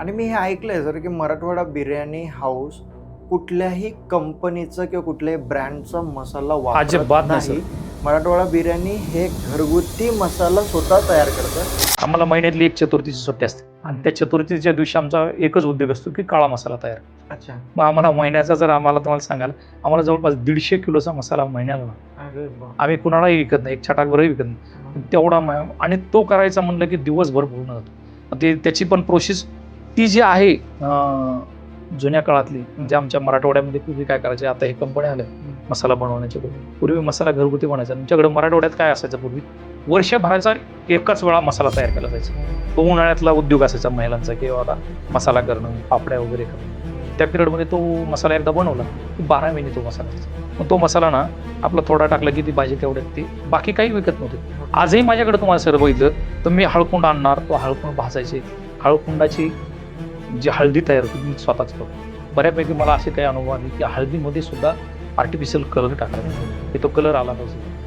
आणि मी हे ऐकलंय सर की मराठवाडा बिर्याणी हाऊस कुठल्याही कंपनीचं किंवा कुठल्याही ब्रँडचा मसाला वापरत अजिबात नाही, नाही. मराठवाडा बिर्याणी हे घरगुती मसाला स्वतः तयार करतं. आम्हाला महिन्यातली एक चतुर्थीची सुट्टी असते. आणि त्या चतुर्थीच्या दिवशी आमचा एकच उद्योग असतो की काळा मसाला तयार. अच्छा. मग आम्हाला महिन्याचा जर आम्हाला तुम्हाला सांगाल आम्हाला जवळपास दीडशे किलोचा मसाला महिन्याला अरे. आम्ही कुणालाही विकत नाही एक छटाकभरही विकत नाही. तेवढा म- आणि तो करायचा म्हणलं की दिवसभर पूर्ण जातो. ते त्याची पण प्रोसेस ती जी आहे अं, जुन्या काळातली म्हणजे आमच्या मराठवाड्यामध्ये पूर्वी काय करायचे आता हे कंपन्या आल्या. मसाला बनवण्याच्या पूर्वी. पूर्वी मसाला घरगुती बनायचा. आमच्याकडे मराठवाड्यात काय असायचं पूर्वी? वर्षभराचा एकाच वेळा मसाला तयार केला जायचा. तो उन्हाळ्यातला उद्योग असायचा महिलांचा किंवा आता मसाला करणं पापड्या वगैरे करणं. त्या पिरियडमध्ये तो मसाला एकदा बनवला की बारा महिने तो मसाला असायचा. मग तो मसाला ना आपला थोडा टाकला की ती भाजी तेवढ्यात ती बाकी काही विकत नव्हते. आजही माझ्याकडे तुम्हाला सर बघितलं तर मी हळकुंड आणणार तो हळकुंड भाजायचे. हळकुंडाची जी हळदी तयार होती मी स्वतःच करतो. बऱ्यापैकी मला असे काही अनुभव आले की हळदीमध्ये सुद्धा आर्टिफिशियल कलर टाकायचा. की तो कलर आला पाहिजे.